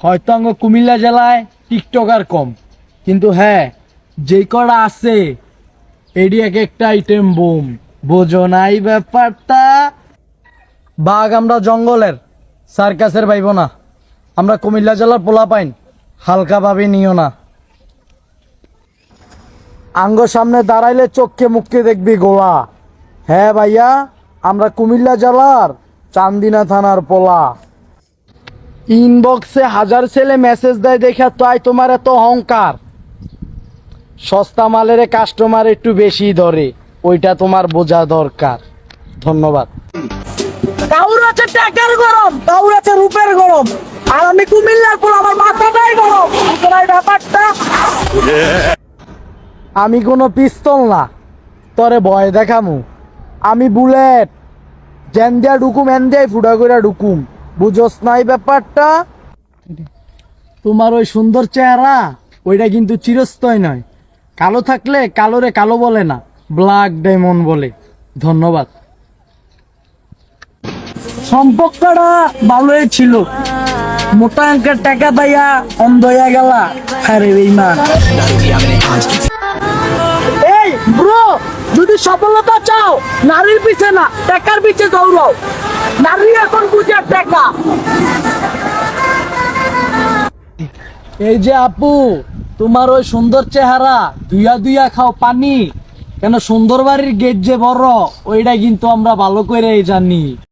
হয়তো কুমিল্লা জেলায় টিকটকার কম। কিন্তু হ্যাঁ যে কটা আছে এডি এক একটা আইটেম বুম বোঝো নাই ব্যাপারটা। বাঘ আমরা জঙ্গলের, সার্কাসের পাইব না। আমরা কুমিল্লা জেলার পোলা পাইন হালকা ভাবে নিও না। আঙ্গ সামনে দাঁড়াইলে চোখকে মুখকে দেখবি গোলা হ্যাঁ ভাইয়া, আমরা কুমিল্লা জেলার চান্দিনা থানার পোলা। ইনবক্সে হাজার ছেলে মেসেজ দেয় দেখা তাই তোমার এত অহংকার। সস্তা মালের কাস্টমার একটু বেশি ধরে ওইটা তোমার বোঝা দরকার। ধন্যবাদ। কাউর আছে টাকার গরম কাউর আছে রূপের গরম। আর আমি কুমিল্লার পোলা আমার মাথাটাই গরম। ব্যাপারটা? আমি কোনো পিস্তল না তরে ভয় দেখামু। আমি বুলেট জ্যান দিয়া ঢুকুম এন দিয়ে ফুটা করে ঢুকুম। বুঝোস নাই ব্যাপারটা? তোমার ওই সুন্দর চেহারা, ওইটা কিন্তু চিরস্থায়ী নয়। কালো থাকলে কালোরে কালো বলে না, ব্ল্যাক ডায়মন্ড বলে। ধন্যবাদ। সম্পর্কটা ভালোই ছিল। মোটা অঙ্কের টাকা পাইয়া অন্ধ হইয়া গেলা। আরে বেইমান এই, ব্রো, যদি সফলতা চাও, নারীর পিছে না, টাকার পিছে দৌড়াও। এই যে আপু, তোমার ওই সুন্দর চেহারা দুইয়া দুইয়া খাও পানি। কেন সুন্দর বাড়ির গেট যে বড় ওইটা কিন্তু আমরা ভালো করে জানি।